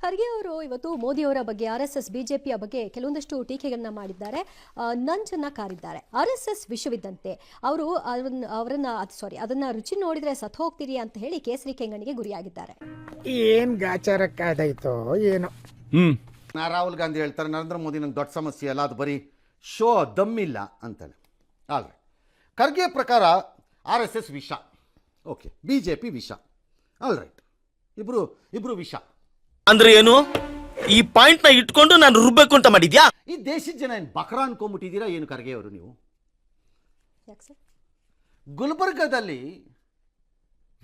ಖರ್ಗೆ ಅವರು ಇವತ್ತು ಮೋದಿ ಅವರ ಬಗ್ಗೆ ಆರ್ ಎಸ್ ಎಸ್ ಬಿಜೆಪಿಯ ಬಗ್ಗೆ ಕೆಲವೊಂದಷ್ಟು ಟೀಕೆಗಳನ್ನ ಮಾಡಿದ್ದಾರೆ. ನಂಜನ್ನ ಕಾರಿದ್ದಾರೆ. ಆರ್ ಎಸ್ ಎಸ್ ವಿಷವಿದ್ದಂತೆ ಅವರು ಅವರನ್ನ ಸಾರಿ ಅದನ್ನ ರುಚಿ ನೋಡಿದ್ರೆ ಸತ್ ಹೋಗ್ತೀರಿ ಅಂತ ಹೇಳಿ ಕೇಸರಿ ಕೆಂಗಣಿಗೆ ಗುರಿಯಾಗಿದ್ದಾರೆ. ಏನ್ ಗಾಚಾರಕ್ಕಾದಾಯ್ತೋ ಏನು. ಹ್ಮ್. ನಾ ರಾಹುಲ್ ಗಾಂಧಿ ಹೇಳ್ತಾರೆ ನರೇಂದ್ರ ಮೋದಿ ನಂಗೆ ದೊಡ್ಡ ಸಮಸ್ಯೆ ಅಲ್ಲ ಅದು ಬರೀ ಶೋ ದಮ್ಮಿಲ್ಲ ಅಂತಾನೆ ಆದರೆ ಖರ್ಗೆ ಪ್ರಕಾರ ಆರ್ ಎಸ್ ಎಸ್ ವಿಷ ಓಕೆ ಬಿ ಜೆ ಪಿ ವಿಷ ಆಲ್ ರೈಟ್ ಇಬ್ಬರು ಇಬ್ಬರು ವಿಷ. ಅಂದ್ರೆ ಏನು? ಈ ಪಾಯಿಂಟ್ನ ಇಟ್ಕೊಂಡು ನಾನು ರುಬ್ಬೇಕು ಅಂತ ಮಾಡಿದ್ಯಾ? ಈ ದೇಶದ ಜನ ಏನು ಬಕರ ಅನ್ಕೊಂಬಿಟ್ಟಿದ್ದೀರಾ ಏನು ಕರ್ಗೆ ಅವರು ನೀವು? ಯಾಕೆ ಸರ್? ಗುಲ್ಬರ್ಗದಲ್ಲಿ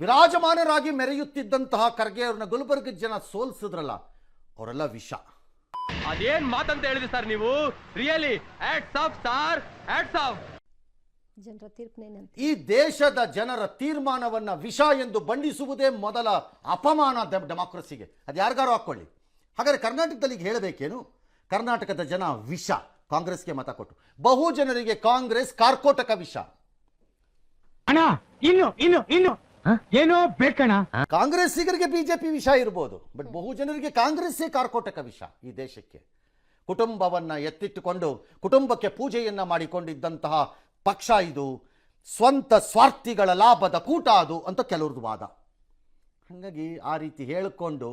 ವಿರಾಜಮಾನರಾಗಿ ಮೆರೆಯುತ್ತಿದ್ದಂತಹ ಖರ್ಗೆ ಅವ್ರನ್ನ ಗುಲ್ಬರ್ಗದ ಜನ ಸೋಲ್ಸಿದ್ರಲ್ಲ ಅವರೆಲ್ಲ ವಿಷ. ಅದೇನ್ ಮಾತಂತ ಹೇಳಿದ್ರಿ ಸರ್ ನೀವು? ರಿಯಲಿ ಆಫ್ ಸ್ಟಾರ್ ಆಟ್ಸ್ ಆಫ್ ಜನರ ತೀರ್ಪನೇನಂತ ಈ ದೇಶದ ಜನರ ತೀರ್ಮಾನವನ್ನ ವಿಷ ಎಂದು ಬಂಡಿಸುವುದೇ ಮೊದಲ ಅಪಮಾನ ಡೆಮ್- ಡೆಮಾಕ್ರಸಿಗೆ. ಅದು ಯಾರಿಗಾರು ಹಾಕ್ಕೊಳ್ಳಿ ಹಾಗಾದ್ರೆ ಕರ್ನಾಟಕದಲ್ಲಿ ಈಗ ಹೇಳಬೇಕೇನು? ಕರ್ನಾಟಕದ ಜನ ವಿಷ ಕಾಂಗ್ರೆಸ್ಗೆ ಮತ ಕೊಟ್ಟು. ಬಹು ಜನರಿಗೆ ಕಾಂಗ್ರೆಸ್ ಕಾರ್ಕೋಟಕ ವಿಷ. ಅಣ್ಣ ಇನ್ನು ಇನ್ನು ಇನ್ನು. ಏನೋ ಬೇಕಣ್ಣ. ಕಾಂಗ್ರೆಸ್ಸಿಗರಿಗೆ ಬಿಜೆಪಿ ವಿಷ ಇರ್ಬೋದು ಬಟ್ ಬಹು ಜನರಿಗೆ ಕಾಂಗ್ರೆಸ್ಸೇ ಕಾರ್ಕೋಟಕ ವಿಷ ಈ ದೇಶಕ್ಕೆ. ಕುಟುಂಬವನ್ನ ಎತ್ತಿಟ್ಟುಕೊಂಡು ಕುಟುಂಬಕ್ಕೆ ಪೂಜೆಯನ್ನ ಮಾಡಿಕೊಂಡಿದ್ದಂತಹ ಪಕ್ಷ ಇದು ಸ್ವಂತ ಸ್ವಾರ್ಥಿಗಳ ಲಾಭದ ಕೂಟ ಅದು ಅಂತ ಕೆಲವ್ರದ್ದು ವಾದ. ಹಾಗಾಗಿ ಆ ರೀತಿ ಹೇಳಿಕೊಂಡು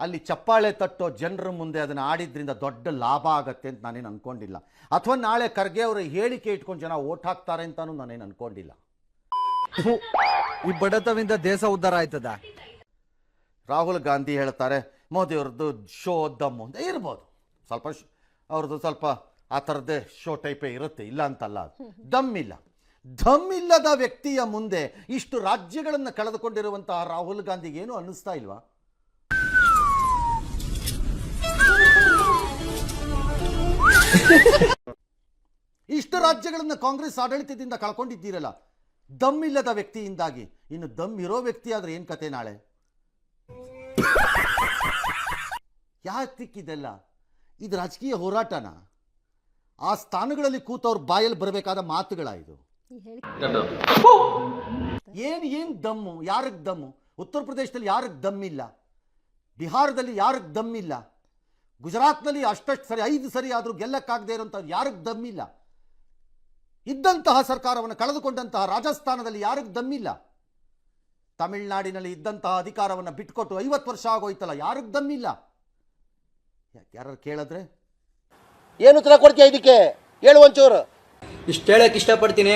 ಅಲ್ಲಿ ಚಪ್ಪಾಳೆ ತಟ್ಟೋ ಜನರ ಮುಂದೆ ಅದನ್ನು ಆಡಿದ್ರಿಂದ ದೊಡ್ಡ ಲಾಭ ಆಗತ್ತೆ ಅಂತ ನಾನೇನು ಅನ್ಕೊಂಡಿಲ್ಲ. ಅಥವಾ ನಾಳೆ ಖರ್ಗೆ ಅವರ ಹೇಳಿಕೆ ಇಟ್ಕೊಂಡು ಜನ ಓಟ್ ಹಾಕ್ತಾರೆ ಅಂತಾನು ನಾನೇನು ಅನ್ಕೊಂಡಿಲ್ಲ. ಈ ಬಡತವಿಂದ ದೇಶ ಉದ್ಧಾರ ಆಯ್ತದ? ರಾಹುಲ್ ಗಾಂಧಿ ಹೇಳ್ತಾರೆ ಮೋದಿ ಅವ್ರದ್ದು ಶೋ ದಮ್ಮು ಅಂತ ಇರ್ಬೋದು. ಸ್ವಲ್ಪ ಅವ್ರದ್ದು ಸ್ವಲ್ಪ ಆ ಥರದ್ದೇ ಶೋ ಟೈಪೇ ಇರುತ್ತೆ, ಇಲ್ಲ ಅಂತಲ್ಲ ದಮ್ ಇಲ್ಲ. ದಮ್ ಇಲ್ಲದ ವ್ಯಕ್ತಿಯ ಮುಂದೆ ಇಷ್ಟು ರಾಜ್ಯಗಳನ್ನು ಕಳೆದುಕೊಂಡಿರುವಂತಹ ರಾಹುಲ್ ಗಾಂಧಿಗೆ ಏನು ಅನ್ನಿಸ್ತಾ ಇಲ್ವಾ? ಇಷ್ಟು ರಾಜ್ಯಗಳನ್ನು ಕಾಂಗ್ರೆಸ್ ಆಡಳಿತದಿಂದ ಕಳ್ಕೊಂಡಿದ್ದೀರಲ್ಲ, ದಮ್ ಇಲ್ಲದ ವ್ಯಕ್ತಿಯಿಂದಾಗಿ. ಇನ್ನು ದಮ್ ಇರೋ ವ್ಯಕ್ತಿ ಆದ್ರೆ ಏನ್ ಕತೆ ನಾಳೆ? ಯಾತಿಕ್ಕಿದೆಲ್ಲ ಇದು ರಾಜಕೀಯ ಹೋರಾಟನ? ಆ ಸ್ಥಾನಗಳಲ್ಲಿ ಕೂತವ್ರ ಬಾಯಲ್ಲಿ ಬರಬೇಕಾದ ಮಾತುಗಳ ಇದು ಏನು ಏನು ದಮ್ಮು, ಯಾರಿಗೆ ದಮ್ಮು? ಉತ್ತರ ಪ್ರದೇಶದಲ್ಲಿ ಯಾರಿಗೆ ದಮ್ಮಿಲ್ಲ? ಬಿಹಾರದಲ್ಲಿ ಯಾರಿಗೆ ದಮ್ಮಿಲ್ಲ? ಗುಜರಾತ್ನಲ್ಲಿ ಅಷ್ಟಷ್ಟು ಸರಿ, ಐದು ಸರಿ ಆದರೂ ಗೆಲ್ಲಕ್ಕಾಗದೇ ಇರೋಂಥವ್ರು ಯಾರಿಗೆ ದಮ್ಮಿಲ್ಲ? ಇದ್ದಂತಹ ಸರ್ಕಾರವನ್ನು ಕಳೆದುಕೊಂಡಂತಹ ರಾಜಸ್ಥಾನದಲ್ಲಿ ಯಾರಿಗೆ ದಮ್ಮಿಲ್ಲ? ತಮಿಳುನಾಡಿನಲ್ಲಿ ಇದ್ದಂತಹ ಅಧಿಕಾರವನ್ನು ಬಿಟ್ಕೊಟ್ಟು ಐವತ್ತು ವರ್ಷ ಆಗೋಯ್ತಲ್ಲ, ಯಾರಿಗೆ ದಮ್ಮಿಲ್ಲ? ಯಾರು ಕೇಳಿದ್ರೆ? ಏನು ಉತ್ತರ ಕೊಡ್ತೀಯ ಇದಕ್ಕೆ? ಹೇಳು ಒಂಚೂರು. ಇಷ್ಟು ಹೇಳಕ್ಕೆ ಇಷ್ಟಪಡ್ತೀನಿ.